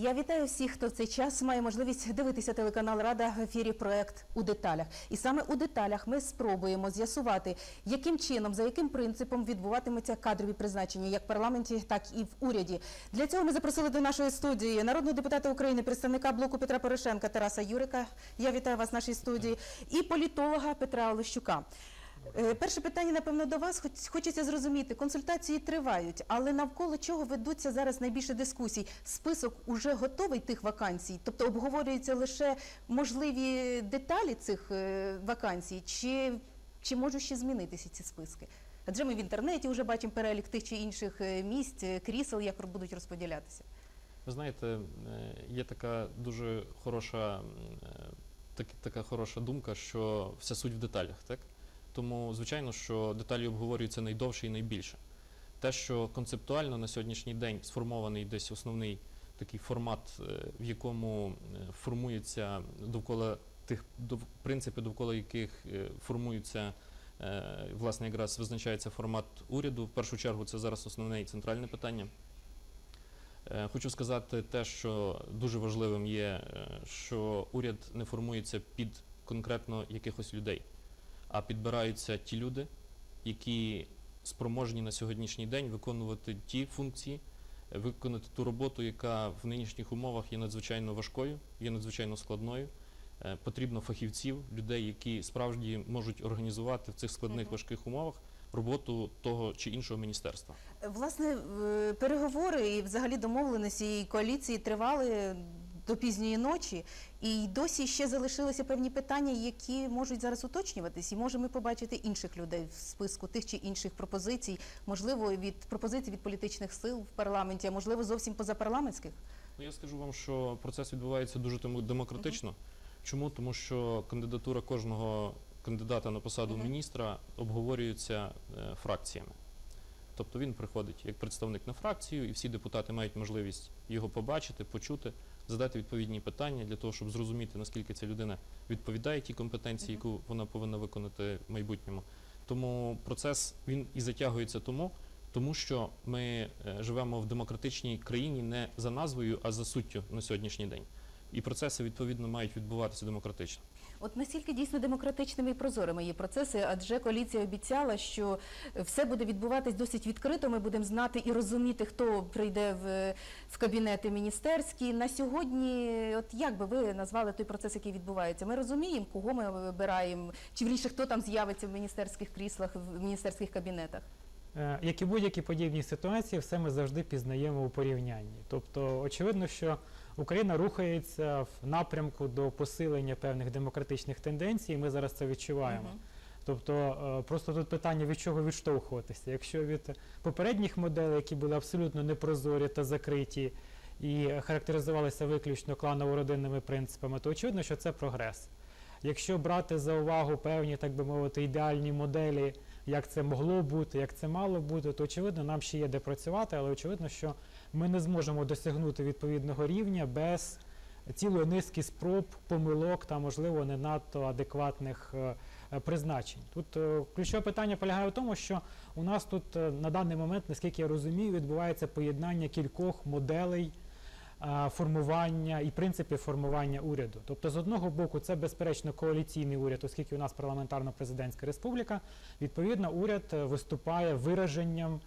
Я вітаю всіх, хто в цей час має можливість дивитися телеканал Рада в ефірі проект у деталях. І саме у деталях ми спробуємо з'ясувати, яким чином, за яким принципом відбуватиметься кадрові призначення як в парламенті, так і в уряді. Для цього ми запросили до нашої студії народного депутата України, представника блоку Петра Порошенка Тараса Юрика. Я вітаю вас в нашій студії, і політолога Петра Олещука. Е, Перше питання, напевно, до вас. Хоч- Хочеться зрозуміти, консультації тривають, але навколо чого ведуться зараз найбільше дискусій? Список уже готовий тих вакансій, тобто обговорюються лише можливі деталі цих е, вакансій, чи, чи можуть ще змінитися ці списки? Адже ми в інтернеті вже бачимо перелік тих чи інших е, місць, крісел, як будуть розподілятися. Ви знаєте, є така дуже хороша, так, така хороша думка, що вся суть в деталях, так? Тому, звичайно, що деталі обговорюються найдовше і найбільше. Те, що концептуально на сьогоднішній день сформований десь основний такий формат, е, в якому е, формується довкола тих принципів, довкола яких е, формуються, е, власне, якраз визначається формат уряду. В першу чергу це зараз основне і центральне питання. Хочу сказати те, що дуже важливим є, що уряд не формується під конкретно якихось людей, а підбираються ті люди, які спроможні на сьогоднішній день виконувати ті функції, виконати ту роботу, яка в нинішніх умовах є надзвичайно важкою, є надзвичайно складною. Е, Потрібно фахівців, людей, які справді можуть організувати в цих складних важких умовах роботу того чи іншого міністерства. Власне, е, переговори і взагалі домовленості і коаліції тривали до пізньої ночі, і досі ще залишилися певні питання, які можуть зараз уточнюватись, і можемо побачити інших людей в списку тих чи інших пропозицій, можливо, від пропозицій від політичних сил в парламенті, а можливо, зовсім позапарламентських. Ну, я скажу вам, що процес відбувається дуже демократично. Чому? Тому що кандидатура кожного кандидата на посаду Мгм. міністра обговорюється е, фракціями. Тобто він приходить як представник на фракцію, і всі депутати мають можливість його побачити, почути, задати відповідні питання для того, щоб зрозуміти, наскільки ця людина відповідає тій компетенції, яку вона повинна виконати в майбутньому. Тому процес він і затягується тому, тому що ми е, живемо в демократичній країні не за назвою, а за суттю на сьогоднішній день. І процеси відповідно мають відбуватися демократично. От наскільки дійсно демократичними і прозорими є процеси, адже коаліція обіцяла, що все буде відбуватись досить відкрито. Ми будемо знати і розуміти, хто прийде в, в кабінети міністерські. На сьогодні, от як би ви назвали той процес, який відбувається? Ми розуміємо, кого ми вибираємо, чи вірніше, хто там з'явиться в міністерських кріслах, в міністерських кабінетах. Е, Як і будь-які подібні ситуації, все ми завжди пізнаємо у порівнянні. Тобто, очевидно, що Україна рухається в напрямку до посилення певних демократичних тенденцій, і ми зараз це відчуваємо. Мгм. Тобто, е, просто тут питання від чого відштовхуватися. Якщо від попередніх моделей, які були абсолютно непрозорі та закриті, і характеризувалися виключно кланово-родинними принципами, то очевидно, що це прогрес. Якщо брати за увагу певні, так би мовити, ідеальні моделі, як це могло бути, як це мало бути, то очевидно, нам ще є де працювати, але очевидно, що ми не зможемо досягнути відповідного рівня без цілої низки спроб, помилок та, можливо, не надто адекватних е, е, призначень. Тут е, ключове питання полягає в тому, що у нас тут на даний момент, наскільки я розумію, відбувається поєднання кількох моделей формування і принципі формування уряду. Тобто, з одного боку, це безперечно коаліційний уряд, оскільки у нас парламентарно-президентська республіка. Відповідно, уряд е, виступає вираженням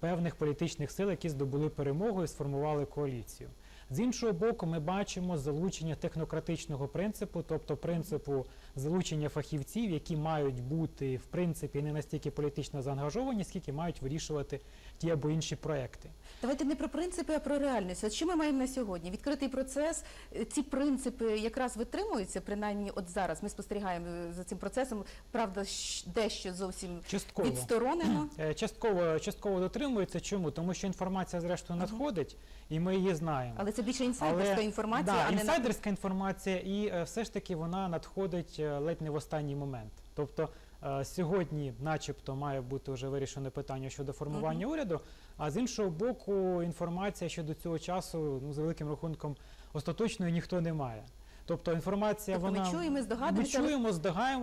певних політичних сил, які здобули перемогу і сформували коаліцію. З іншого боку, ми бачимо залучення технократичного принципу, тобто принципу залучення фахівців, які мають бути в принципі не настільки політично заангажовані, скільки мають вирішувати ті або інші проекти. Давайте не про принципи, а про реальність. От що ми маємо на сьогодні? Відкритий процес. Ці принципи якраз витримуються, принаймні, от зараз ми спостерігаємо за цим процесом. Правда, дещо зовсім Частково. відсторонено. Е, Частково, частково дотримується. Чому? Тому що інформація зрештою надходить, і ми її знаємо. Але це більше інсайдерська Але- інформація, да, а не інсайдерська інформація, і е, все ж таки вона надходить ледь не в останній момент. Тобто е, сьогодні, начебто, має бути вже вирішене питання щодо формування уряду. А з іншого боку, інформація щодо цього часу, ну за великим рахунком, остаточної ніхто не має. Тобто інформація Тобто ми вона чуємо, здогадуємося, Ми чуємо,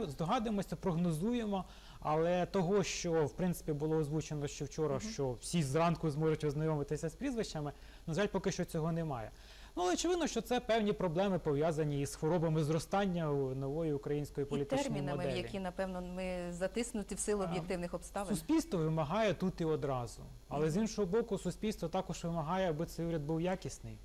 здогадуємося, прогнозуємо. Але того, що в принципі було озвучено ще вчора, Мгм. що всі зранку зможуть ознайомитися з прізвищами, на жаль, поки що цього немає. Ну, але очевидно, що це певні проблеми пов'язані із хворобами зростання у нової української І термінами, моделі. які, напевно, ми затиснуті в силу об'єктивних обставин. Суспільство вимагає тут і одразу. Але з іншого боку, суспільство також вимагає, аби цей уряд був якісний.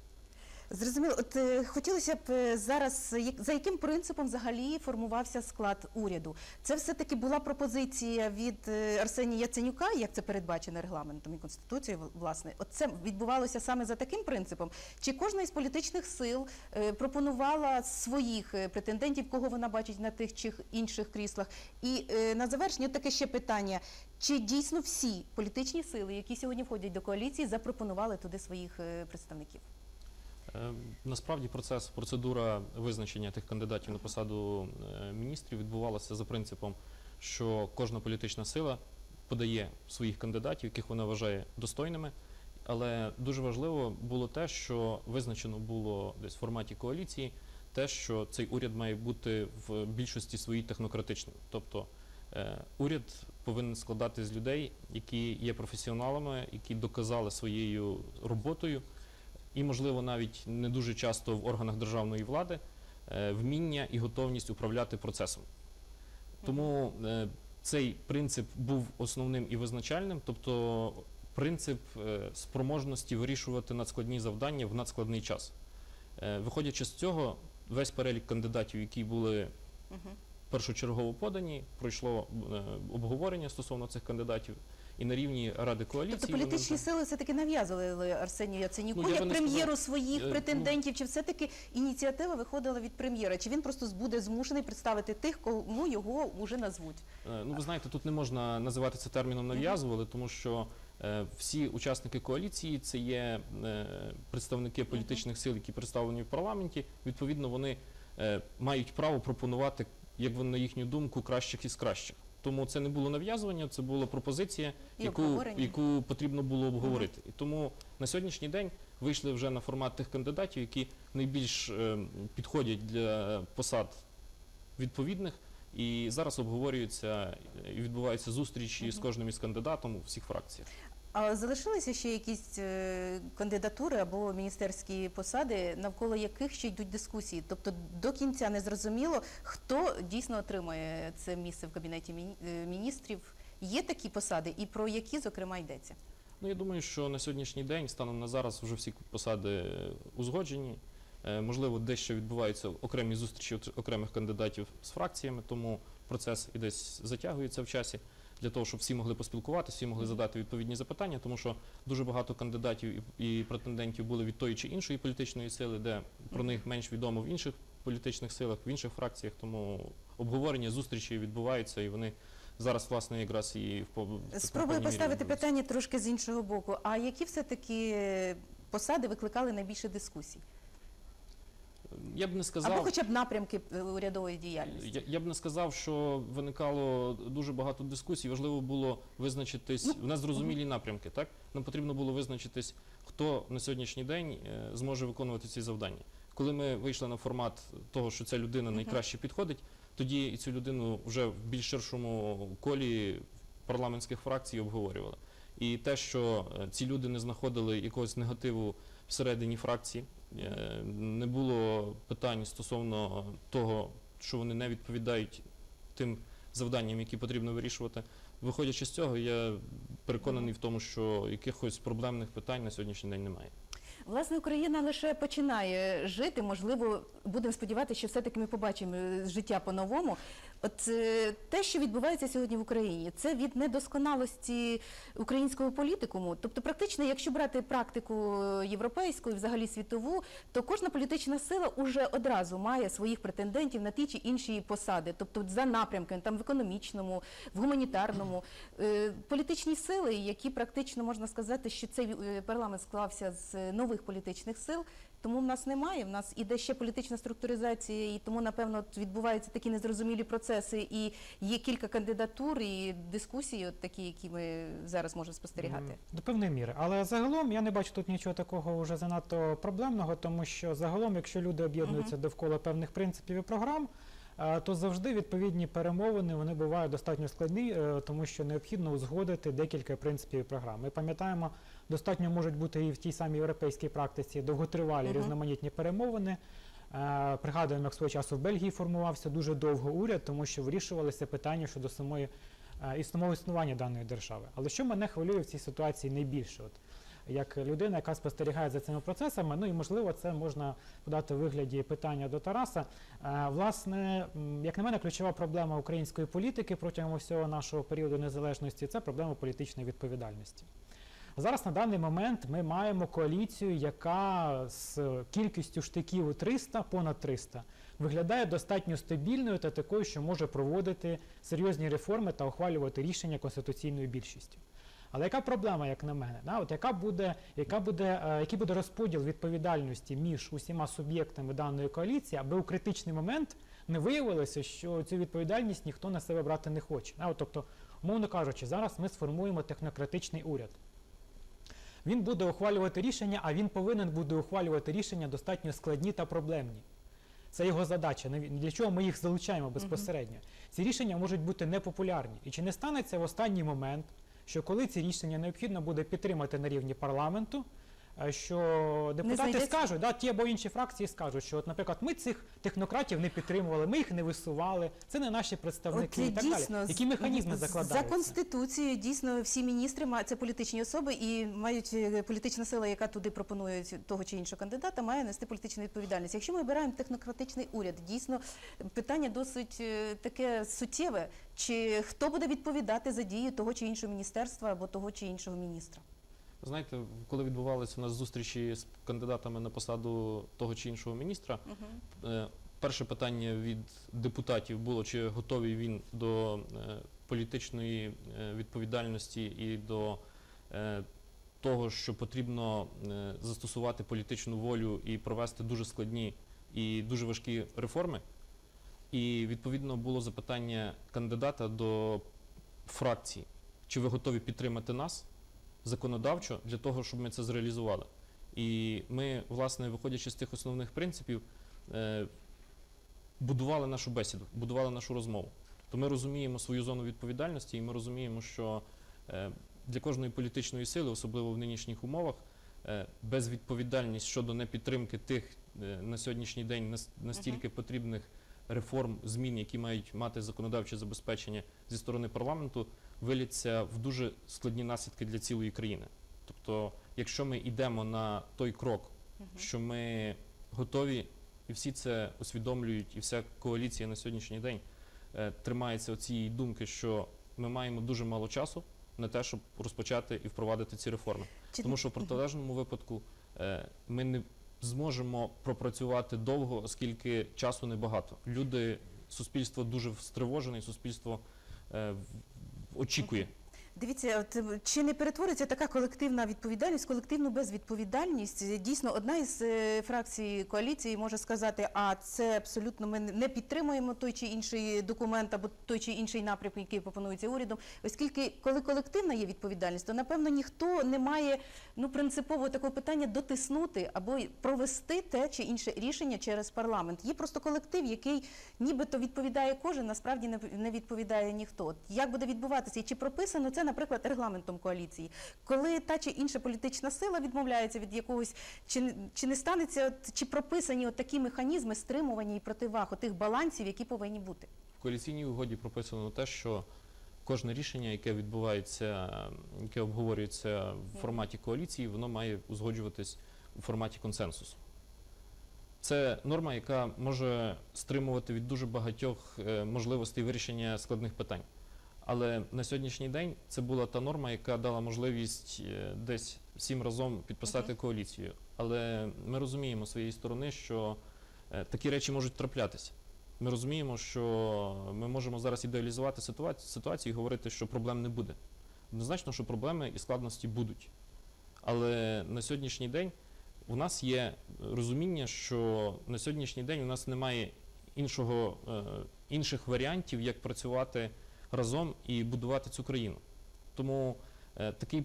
Зрозуміло, от е, хотілося б е, зараз, як- за яким принципом взагалі формувався склад уряду? Це все-таки була пропозиція від е, Арсенія Яценюка, як це передбачено регламентом і конституцією, власне. От це відбувалося саме за таким принципом? Чи кожна із політичних сил е, пропонувала своїх е, претендентів, кого вона бачить на тих чи інших кріслах? І е, на завершення таке ще питання: чи дійсно всі політичні сили, які сьогодні входять до коаліції, запропонували туди своїх е, представників? Е, Насправді процес, процедура визначення тих кандидатів на посаду е, міністрів відбувалася за принципом, що кожна політична сила подає своїх кандидатів, яких вона вважає достойними. Але дуже важливо було те, що визначено було десь в форматі коаліції, те, що цей уряд має бути в більшості своїй технократичним. Тобто е, уряд повинен складати з людей, які є професіоналами, які доказали своєю роботою і, можливо, навіть не дуже часто в органах державної влади е, вміння і готовність управляти процесом. Тому е, цей принцип був основним і визначальним, тобто принцип е, спроможності вирішувати надскладні завдання в надскладний час. Виходячи з цього, весь перелік кандидатів, які були першочергово подані, пройшло обговорення стосовно цих кандидатів, і на рівні Ради коаліції Тобто політичні вже- сили все-таки нав'язували Арсенію Яценюку Ну, я як прем'єру своїх Е, ну- претендентів, чи все-таки ініціатива виходила від прем'єра? Чи він просто буде змушений представити тих, кому його вже назвуть? Е, Ну, ви знаєте, тут не можна називати це терміном нав'язували, тому що е, всі учасники коаліції це є представники політичних сил, які представлені в парламенті. Відповідно, вони мають право пропонувати, як вони, на їхню думку, кращих із кращих. Тому це не було нав'язування, це була пропозиція, І яку, обговорення. яку потрібно було обговорити. І тому на сьогоднішній день вийшли вже на формат тих кандидатів, які найбільш е, підходять для посад відповідних. І зараз обговорюються і відбуваються зустрічі з кожним із кандидатом у всіх фракціях. А залишилися ще якісь е, кандидатури або міністерські посади, навколо яких ще йдуть дискусії? Тобто до кінця не зрозуміло, хто дійсно отримає це місце в кабінеті е, міністрів. Є такі посади, і про які, зокрема, йдеться? Ну я думаю, що на сьогоднішній день, станом на зараз, вже всі посади узгоджені. Е, Можливо, дещо відбуваються окремі зустрічі окремих кандидатів з фракціями, тому процес і десь затягується в часі для того, щоб всі могли поспілкуватися, всі могли задати відповідні запитання, тому що дуже багато кандидатів і і претендентів були від тої чи іншої політичної сили, де про них менш відомо в інших політичних силах, в інших фракціях. Тому обговорення зустрічі відбуваються, і вони зараз, власне, якраз і в Спробую мірі поставити питання трошки з іншого боку. А які все-таки е, посади викликали найбільше дискусій? Я б не сказав. Або хоча б напрямки е, урядової діяльності? Я, я б не сказав, що виникало дуже багато дискусій. Важливо було визначитись Ну, в нас зрозумілі напрямки. Так нам потрібно було визначитись, хто на сьогоднішній день е, зможе виконувати ці завдання. Коли ми вийшли на формат того, що ця людина найкраще підходить, тоді і цю людину вже в більш ширшому колі парламентських фракцій обговорювали. І те, що е, ці люди не знаходили якогось негативу всередині фракції, е, не було питань стосовно того, що вони не відповідають тим завданням, які потрібно вирішувати. Виходячи з цього, я переконаний в тому, що якихось проблемних питань на сьогоднішній день немає. Власне, Україна лише починає жити. Можливо, будемо сподіватися, що все-таки ми побачимо життя по-новому. От е, те, що відбувається сьогодні в Україні, це від недосконалості українського політикуму. Тобто, практично, якщо брати практику е, європейську і взагалі світову, то кожна політична сила уже одразу має своїх претендентів на ті чи інші посади, тобто за напрямками, там в економічному, в гуманітарному. Е, Політичні сили, які практично можна сказати, що цей парламент склався з нових політичних сил. Тому в нас немає. В нас іде ще політична структуризація, і тому напевно відбуваються такі незрозумілі процеси. І є кілька кандидатур і дискусії, от такі, які ми зараз можемо спостерігати. До певної міри. Але загалом я не бачу тут нічого такого вже занадто проблемного, тому що загалом, якщо люди об'єднуються довкола певних принципів і програм, е, то завжди відповідні перемовини вони бувають достатньо складні, е, тому що необхідно узгодити декілька принципів і програм. Ми пам'ятаємо, достатньо можуть бути і в тій самій європейській практиці довготривалі Мгм. різноманітні перемовини. Е, Пригадуємо, як свого часу в Бельгії формувався дуже довго уряд, тому що вирішувалися питання щодо самої е, і самого існування даної держави. Але що мене хвилює в цій ситуації найбільше? От, як людина, яка спостерігає за цими процесами, ну і можливо це можна подати в вигляді питання до Тараса. Е, Власне, як на мене, ключова проблема української політики протягом всього нашого періоду незалежності це проблема політичної відповідальності. Зараз на даний момент ми маємо коаліцію, яка з кількістю штиків у 300, понад 300, виглядає достатньо стабільною та такою, що може проводити серйозні реформи та ухвалювати рішення конституційною більшістю. Але яка проблема, як на мене? Да? От яка буде, яка буде, е, який буде розподіл відповідальності між усіма суб'єктами даної коаліції, аби у критичний момент не виявилося, що цю відповідальність ніхто на себе брати не хоче. Да? От, тобто, умовно кажучи, зараз ми сформуємо технократичний уряд. Він буде ухвалювати рішення, а він повинен буде ухвалювати рішення достатньо складні та проблемні. Це його задача. Для чого ми їх залучаємо безпосередньо? Ці рішення можуть бути непопулярні. І чи не станеться в останній момент, що коли ці рішення необхідно буде підтримати на рівні парламенту, що депутати знайдеться? скажуть, да, ті або інші фракції скажуть, що, от, наприклад, ми цих технократів не підтримували, ми їх не висували, це не наші представники От, і так дійсно, далі. Які механізми закладаються? За конституцією дійсно всі міністри ма- це політичні особи і мають е, політична сила, яка туди пропонує ць- того чи іншого кандидата, має нести політичну відповідальність. Якщо ми обираємо технократичний уряд, дійсно питання досить е, таке суттєве. Чи хто буде відповідати за дії того чи іншого міністерства або того чи іншого міністра? Знаєте, коли відбувалися у нас зустрічі з кандидатами на посаду того чи іншого міністра, е, перше питання від депутатів було, чи готовий він до е, політичної е, відповідальності і до е, того, що потрібно е, застосувати політичну волю і провести дуже складні і дуже важкі реформи. І відповідно було запитання кандидата до фракції, чи ви готові підтримати нас законодавчо для того, щоб ми це зреалізували. І ми, власне, виходячи з тих основних принципів, е, будували нашу бесіду, будували нашу розмову. То ми розуміємо свою зону відповідальності, і ми розуміємо, що е, для кожної політичної сили, особливо в нинішніх умовах, е, безвідповідальність щодо непідтримки тих на сьогоднішній день настільки потрібних реформ, змін, які мають мати законодавче забезпечення зі сторони парламенту, виліться в дуже складні наслідки для цілої країни. Тобто, якщо ми йдемо на той крок, що ми готові, і всі це усвідомлюють, і вся коаліція на сьогоднішній день е, тримається цієї думки, що ми маємо дуже мало часу на те, щоб розпочати і впровадити ці реформи. Чи- Тому що в протилежному випадку е, ми не зможемо пропрацювати довго, оскільки часу небагато. Люди, суспільство дуже стривожене, суспільство е, очікує. Дивіться, от, чи не перетвориться така колективна відповідальність, колективну безвідповідальність? Дійсно, одна із е, фракцій коаліції може сказати, а це абсолютно ми не підтримуємо той чи інший документ або той чи інший напрямок, який пропонується урядом. Оскільки коли колективна є відповідальність, то напевно ніхто не має ну принципово такого питання дотиснути або провести те чи інше рішення через парламент. Є просто колектив, який нібито відповідає кожен, насправді не- відповідає ніхто. Як буде відбуватися і чи прописано це, наприклад, регламентом коаліції, коли та чи інша політична сила відмовляється від якогось, чи, чи не станеться, от, чи прописані от такі механізми стримування і противаг, тих балансів, які повинні бути? В коаліційній угоді прописано те, що кожне рішення, яке відбувається, яке обговорюється в форматі коаліції, воно має узгоджуватись у форматі консенсусу. Це норма, яка може стримувати від дуже багатьох е, можливостей вирішення складних питань. Але на сьогоднішній день це була та норма, яка дала можливість е, десь всім разом підписати коаліцію. Але ми розуміємо з своєї сторони, що е, такі речі можуть траплятися. Ми розуміємо, що ми можемо зараз ідеалізувати ситуацію, ситуацію і говорити, що проблем не буде. Однозначно, що проблеми і складності будуть. Але на сьогоднішній день у нас є розуміння, що на сьогоднішній день у нас немає іншого, е, інших варіантів, як працювати разом і будувати цю країну. Тому е, такий,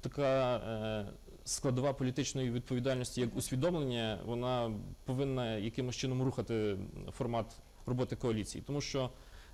така е, складова політичної відповідальності, як усвідомлення, вона повинна якимось чином рухати формат роботи коаліції. Тому що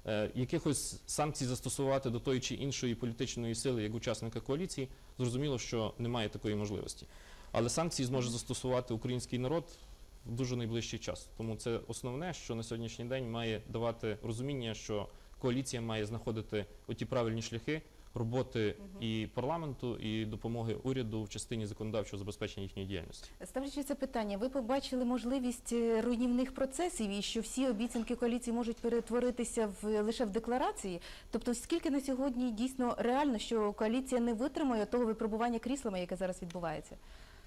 Е, Якихось санкцій застосувати до тої чи іншої політичної сили як учасника коаліції, зрозуміло, що немає такої можливості. Але санкції зможе застосувати український народ в дуже найближчий час. Тому це основне, що на сьогоднішній день має давати розуміння, що коаліція має знаходити оті правильні шляхи роботи і парламенту, і допомоги уряду в частині законодавчого забезпечення їхньої діяльності. Ставлячи це питання, ви побачили можливість е, руйнівних процесів і що всі обіцянки коаліції можуть перетворитися в лише в декларації. Тобто, скільки на сьогодні дійсно реально, що коаліція не витримає того випробування кріслами, яке зараз відбувається?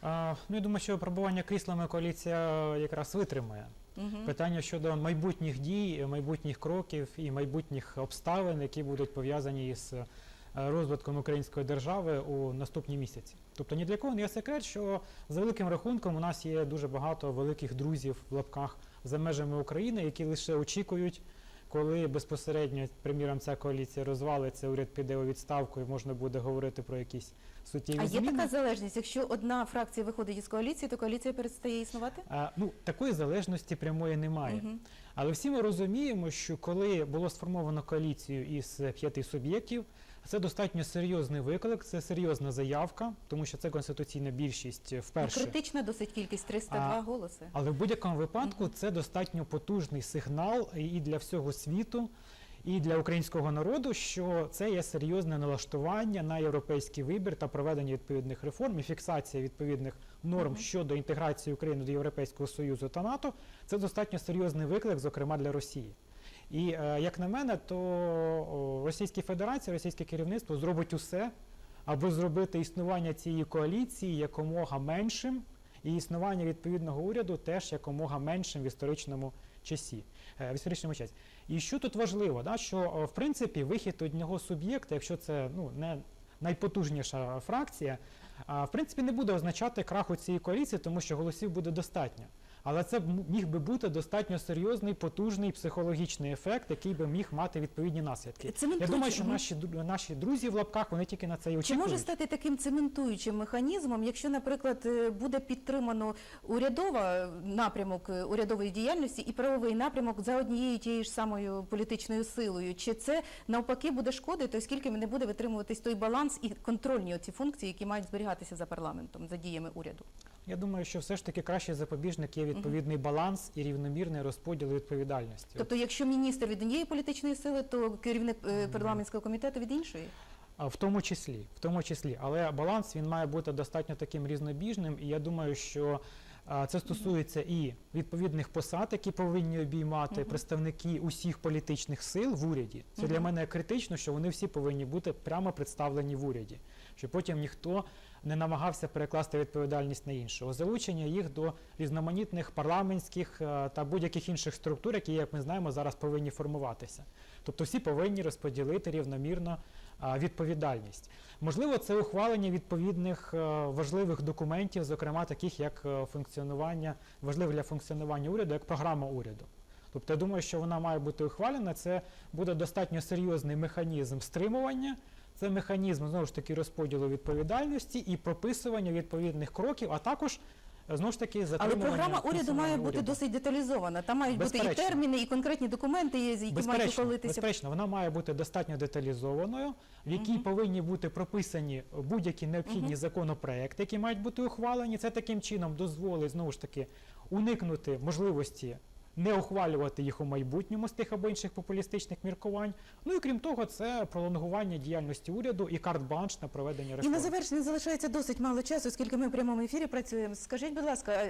Ну, я думаю, що випробування кріслами коаліція якраз витримає. Угу. Питання щодо майбутніх дій, майбутніх кроків і майбутніх обставин, які будуть пов'язані з е, розвитком української держави у наступні місяці. Тобто ні для кого не є секрет, що за великим рахунком у нас є дуже багато великих друзів в лапках за межами України, які лише очікують, коли безпосередньо, приміром, ця коаліція розвалиться, уряд піде у відставку і можна буде говорити про якісь суттєві А є зміни. така залежність, якщо одна фракція виходить із коаліції, то коаліція перестає існувати? А, ну, такої залежності прямої немає. Угу. Але всі ми розуміємо, що коли було сформовано коаліцію із п'яти суб'єктів, це достатньо серйозний виклик, це серйозна заявка, тому що це конституційна більшість Ну, вперше. критична досить кількість 302 А, голоси. Але в будь-якому випадку це достатньо потужний сигнал і для всього світу, і для українського народу, що це є серйозне налаштування на європейський вибір та проведення відповідних реформ і фіксація відповідних норм Мгм. щодо інтеграції України до Європейського Союзу та НАТО. Це достатньо серйозний виклик, зокрема для Росії. І е, як на мене, то Російська Федерація, російське керівництво зробить усе, аби зробити існування цієї коаліції якомога меншим, і існування відповідного уряду теж якомога меншим в історичному часі. е, В історичному часі. І що тут важливо, да, що в принципі вихід одного суб'єкта, якщо це ну не найпотужніша фракція, в принципі не буде означати краху цієї коаліції, тому що голосів буде достатньо. Але це міг би бути достатньо серйозний, потужний психологічний ефект, який би міг мати відповідні наслідки. Я Цементуючи- думаю, що наші наші друзі в лапках вони тільки на це і Чи може стати таким цементуючим механізмом, якщо, наприклад, е, буде підтримано урядова напрямок е, урядової діяльності і правовий напрямок за однією тією ж самою політичною силою? Чи це навпаки буде шкодити, оскільки не буде витримуватись той баланс і контрольні оці функції, які мають зберігатися за парламентом, за діями уряду? Я думаю, що все ж таки кращий запобіжник є відповідний баланс і рівномірний розподіл відповідальності. Тобто, якщо міністр від однієї політичної сили, то керівник е, парламентського комітету від іншої? А в тому числі, в тому числі, але баланс він має бути достатньо таким різнобіжним, і я думаю, що а, це стосується і відповідних посад, які повинні обіймати представники усіх політичних сил в уряді. Це для мене критично, що вони всі повинні бути прямо представлені в уряді, щоб потім ніхто не намагався перекласти відповідальність на іншого. Залучення їх до різноманітних парламентських е, та будь-яких інших структур, які, як ми знаємо, зараз повинні формуватися. Тобто всі повинні розподілити рівномірно відповідальність. Можливо, це ухвалення відповідних е, важливих документів, зокрема таких як е, функціонування, важливих для функціонування уряду, як програма уряду. Тобто я думаю, що вона має бути ухвалена. Це буде достатньо серйозний механізм стримування. Це механізм знову ж таки розподілу відповідальності і прописування відповідних кроків, а також е, знову ж таки Але програма уряду має бути уряду. досить деталізована. Там мають бути і терміни, і конкретні документи, які мають Безперечно, ухвалитися. безперечно, вона має бути достатньо деталізованою, в якій Мгм. повинні бути прописані будь-які необхідні Мгм. законопроекти, які мають бути ухвалені. Це таким чином дозволить знову ж таки уникнути можливості не ухвалювати їх у майбутньому з тих або інших популістичних міркувань. Ну і крім того, це пролонгування діяльності уряду і карт-банш на проведення І на завершення залишається досить мало часу, оскільки ми в прямому ефірі працюємо. Скажіть, будь ласка,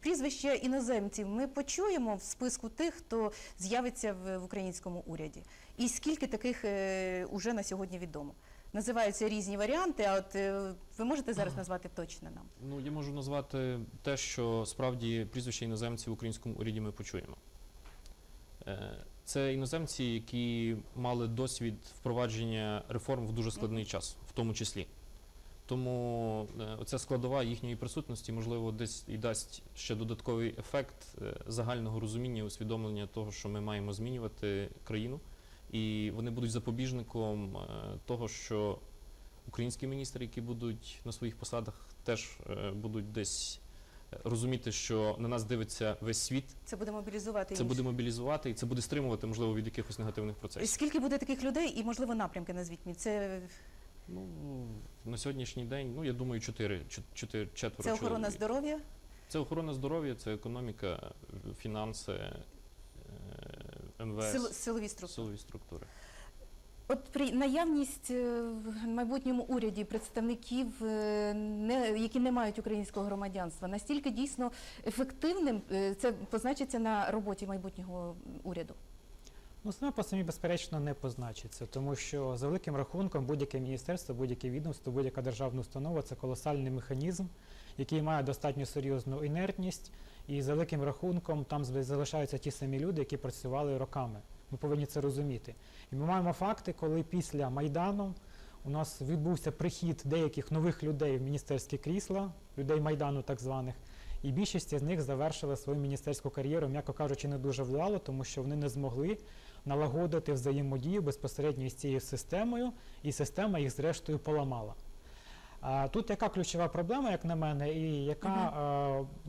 прізвище іноземців ми почуємо в списку тих, хто з'явиться в, в українському уряді? І скільки таких е, уже на сьогодні відомо? Називаються різні варіанти, а от е, ви можете зараз назвати точно нам? Ну, я можу назвати те, що справді прізвища іноземців в українському уряді ми почуємо. Е, Це іноземці, які мали досвід впровадження реформ в дуже складний час, в тому числі. Тому е, оця складова їхньої присутності, можливо, десь і дасть ще додатковий ефект загального розуміння, усвідомлення того, що ми маємо змінювати країну. І вони будуть запобіжником е, того, що українські міністри, які будуть на своїх посадах, теж е, будуть десь е, розуміти, що на нас дивиться весь світ. Це буде мобілізувати Це буде мобілізувати і це буде стримувати, можливо, від якихось негативних процесів. Скільки буде таких людей і, можливо, напрямки назвіть мені? Це, Ну на сьогоднішній день, ну я думаю, чотири, чот- чотири четверо. це охорона здоров'я? Це охорона здоров'я, це економіка, фінанси, МВС, Сил, силові структури. силові структури. От при наявність е, в майбутньому уряді представників, е, не, які не мають українського громадянства, настільки дійсно ефективним е, це позначиться на роботі майбутнього уряду. Ну, саме по самі, безперечно, не позначиться, тому що за великим рахунком будь-яке міністерство, будь-яке відомство, будь-яка державна установа це колосальний механізм, який має достатньо серйозну інертність, і за великим рахунком там залишаються ті самі люди, які працювали роками. Ми повинні це розуміти. І ми маємо факти, коли після Майдану у нас відбувся прихід деяких нових людей в міністерські крісла, людей Майдану так званих. І більшість з них завершили свою міністерську кар'єру, м'яко кажучи, не дуже вдало, тому що вони не змогли налагодити взаємодію безпосередньо із цією системою, і система їх зрештою поламала. А тут яка ключова проблема, як на мене, і яка,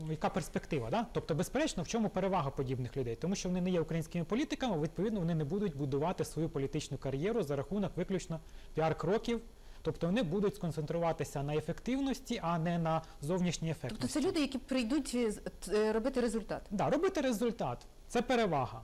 е, яка перспектива? Да? Тобто, безперечно, в чому перевага подібних людей? Тому що вони не є українськими політиками, відповідно, вони не будуть будувати свою політичну кар'єру за рахунок виключно піар-кроків. Тобто вони будуть сконцентруватися на ефективності, а не на зовнішній ефектності. Тобто це люди, які прийдуть е, робити результат. Да, робити результат це перевага.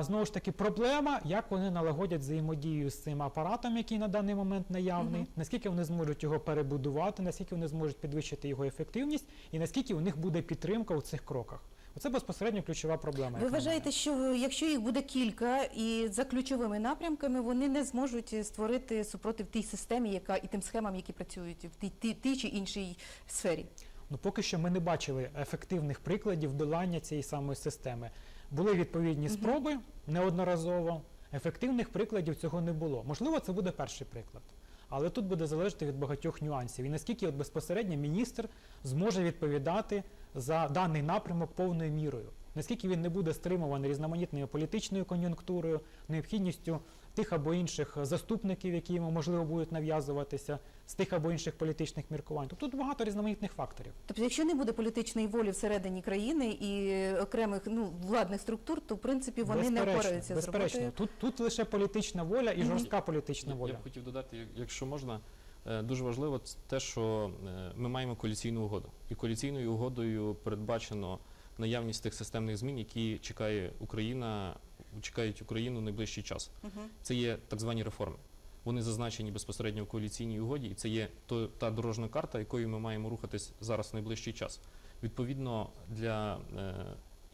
Знову ж таки, проблема, як вони налагодять взаємодію з цим апаратом, який на даний момент наявний, Мгм. наскільки вони зможуть його перебудувати, наскільки вони зможуть підвищити його ефективність, і наскільки у них буде підтримка у цих кроках. Оце безпосередньо ключова проблема. Ви вважаєте, що якщо їх буде кілька і за ключовими напрямками, вони не зможуть створити супротив тій системі, яка і тим схемам, які працюють в тій, тій, тій чи іншій сфері? Ну, поки що ми не бачили ефективних прикладів долання цієї самої системи. Були відповідні спроби неодноразово. Ефективних прикладів цього не було. Можливо, це буде перший приклад. Але тут буде залежати від багатьох нюансів. І наскільки от безпосередньо міністр зможе відповідати за даний напрямок повною мірою. Наскільки він не буде стримуваний різноманітною політичною кон'юнктурою, необхідністю тих або інших заступників, які йому можливо будуть нав'язуватися, з тих або інших політичних міркувань. Тобто тут багато різноманітних факторів. Тобто, якщо не буде політичної волі всередині країни і окремих ну владних структур, то в принципі вони не впораються з безперечно. Тут, тут лише політична воля і жорстка політична воля. я б хотів додати, якщо можна, е, дуже важливо те, що е, ми маємо коаліційну угоду. І коаліційною угодою передбачено наявність тих системних змін, які чекає Україна, чекають Україну найближчий час. Мгм. Це є так звані реформи. Вони зазначені безпосередньо в коаліційній угоді, і це є то, та дорожна карта, якою ми маємо рухатись зараз в найближчий час. Відповідно для е,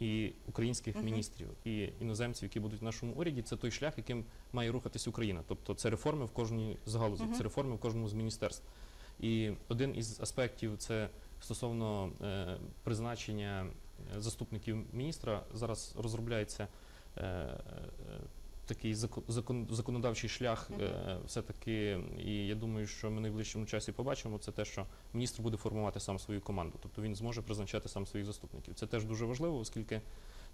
і українських Мгм. міністрів, і іноземців, які будуть в нашому уряді, це той шлях, яким має рухатись Україна. Тобто це реформи в кожній з галузей, Мгм. це реформи в кожному з міністерств. І один із аспектів це стосовно е, призначення е, заступників міністра. Зараз розробляється такий закон, законодавчий шлях, е, все-таки, і я думаю, що ми найближчому часі побачимо, це те, що міністр буде формувати сам свою команду, тобто він зможе призначати сам своїх заступників. Це теж дуже важливо, оскільки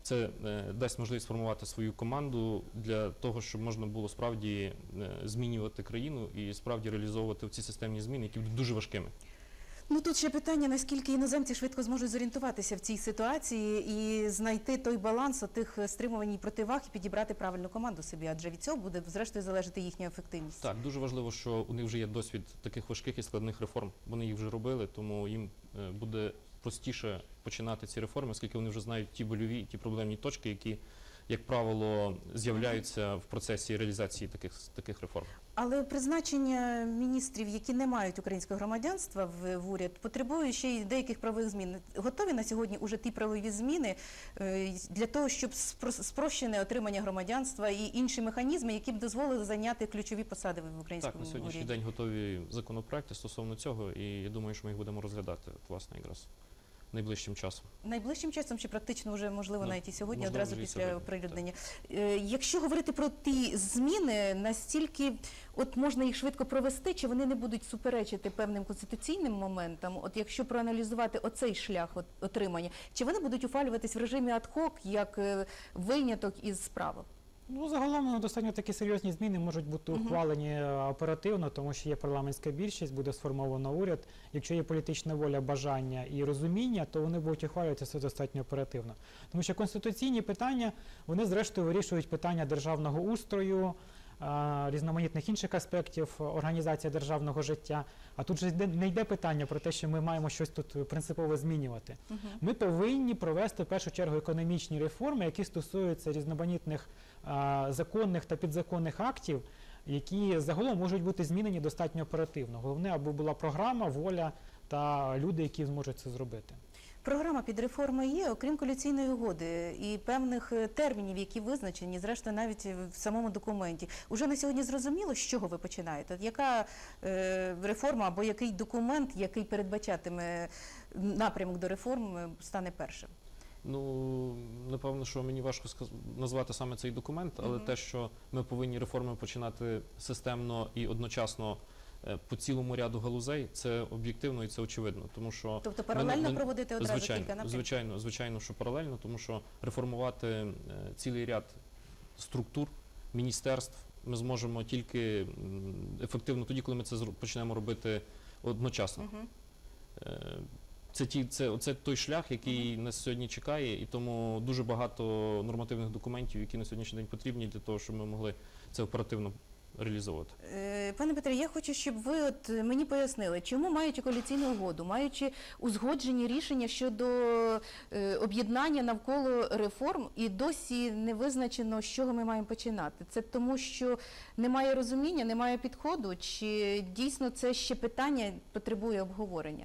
це е, дасть можливість формувати свою команду для того, щоб можна було справді е, змінювати країну і справді реалізовувати ці системні зміни, які будуть дуже важкими. Ну тут ще питання, наскільки іноземці швидко зможуть зорієнтуватися в цій ситуації і знайти той баланс тих стримувань і противаг і підібрати правильну команду собі, адже від цього буде зрештою залежати їхня ефективність. Так, дуже важливо, що у них вже є досвід таких важких і складних реформ. Вони їх вже робили, тому їм е, буде простіше починати ці реформи, оскільки вони вже знають ті больові ті проблемні точки, які, як правило, з'являються в процесі реалізації таких таких реформ. Але призначення міністрів, які не мають українського громадянства в, в уряд, потребує ще й деяких правових змін. Готові на сьогодні уже ті правові зміни е, для того, щоб спро- спрощене отримання громадянства і інші механізми, які б дозволили зайняти ключові посади в Так, на сьогоднішній уряді. день готові законопроекти стосовно цього, і я думаю, що ми їх будемо розглядати власне якраз найближчим часом. Найближчим часом чи практично вже можливо Ну, навіть і сьогодні, можливо, одразу після сьогодні, оприлюднення. Е, Якщо говорити про ті зміни, настільки от можна їх швидко провести, чи вони не будуть суперечити певним конституційним моментам? От якщо проаналізувати оцей шлях от, отримання, чи вони будуть ухвалюватись в режимі адхок як е, виняток із правил? Ну, загалом ну, достатньо такі серйозні зміни можуть бути ухвалені е, оперативно, тому що є парламентська більшість, буде сформовано уряд. Якщо є політична воля, бажання і розуміння, то вони будуть ухвалюватися достатньо оперативно. Тому що конституційні питання вони зрештою вирішують питання державного устрою. е, Різноманітних інших аспектів е, організації державного життя. А тут же не йде питання про те, що ми маємо щось тут принципово змінювати. Ми повинні провести в першу чергу економічні реформи, які стосуються різноманітних законних та підзаконних актів, які загалом можуть бути змінені достатньо оперативно. Головне, аби була програма, воля та люди, які зможуть це зробити. Програма під реформи є, окрім коаліційної угоди і певних е, термінів, які визначені, зрештою, навіть в самому документі. Уже на сьогодні зрозуміло, з чого ви починаєте? Яка е, реформа або який документ, який передбачатиме напрямок до реформ, е, стане першим? Ну, напевно, що мені важко назвати саме цей документ, але Мгм. те, що ми повинні реформи починати системно і одночасно е, по цілому ряду галузей, це об'єктивно і це очевидно. Тому що Тобто паралельно ми- проводити одразу звичайно, кілька напрямків? звичайно, звичайно, що паралельно, тому що реформувати е, цілий ряд структур, міністерств ми зможемо тільки ефективно тоді, коли ми це почнемо робити одночасно. Мгм. Це ті, це, це той шлях, який нас сьогодні чекає, і тому дуже багато нормативних документів, які на сьогоднішній день потрібні для того, щоб ми могли це оперативно реалізовувати. Е, Пане Петре, я хочу, щоб ви от мені пояснили, чому маючи коаліційну угоду, маючи узгоджені рішення щодо е, об'єднання навколо реформ, і досі не визначено, з чого ми маємо починати. Це тому, що немає розуміння, немає підходу, чи дійсно це ще питання потребує обговорення?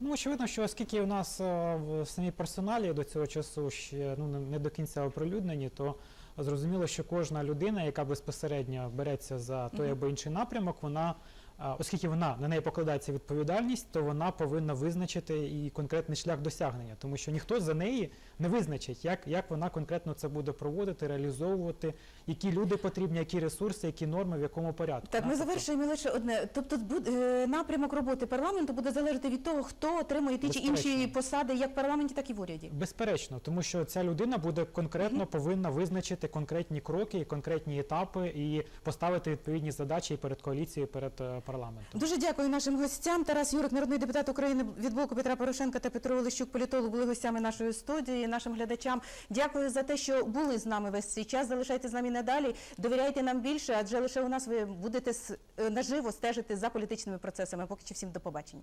Ну, очевидно, що оскільки у нас е, в самій персоналі до цього часу ще ну, не- до кінця оприлюднені, то зрозуміло, що кожна людина, яка безпосередньо береться за той або інший напрямок, вона, е, оскільки вона на неї покладається відповідальність, то вона повинна визначити і конкретний шлях досягнення, тому що ніхто за неї не визначить, як, як вона конкретно це буде проводити, реалізовувати, які люди потрібні, які ресурси, які норми, в якому порядку. Так, ми тобто- завершуємо лише одне. Тобто е, напрямок роботи парламенту буде залежати від того, хто отримує ті чи інші посади як в парламенті, так і в уряді. Безперечно, тому що ця людина буде конкретно повинна визначити конкретні кроки, конкретні етапи і поставити відповідні задачі і перед коаліцією, і перед е, парламентом. Дуже дякую нашим гостям. Тарас Юрик, народний депутат України від блоку Петра Порошенка та Петро Олещук, політолог, були гостями нашої студії. Нашим глядачам дякую за те, що були з нами весь цей час. Залишайтесь з нами надалі. Довіряйте нам більше, адже лише у нас ви будете е, наживо стежити за політичними процесами. Поки що всім до побачення.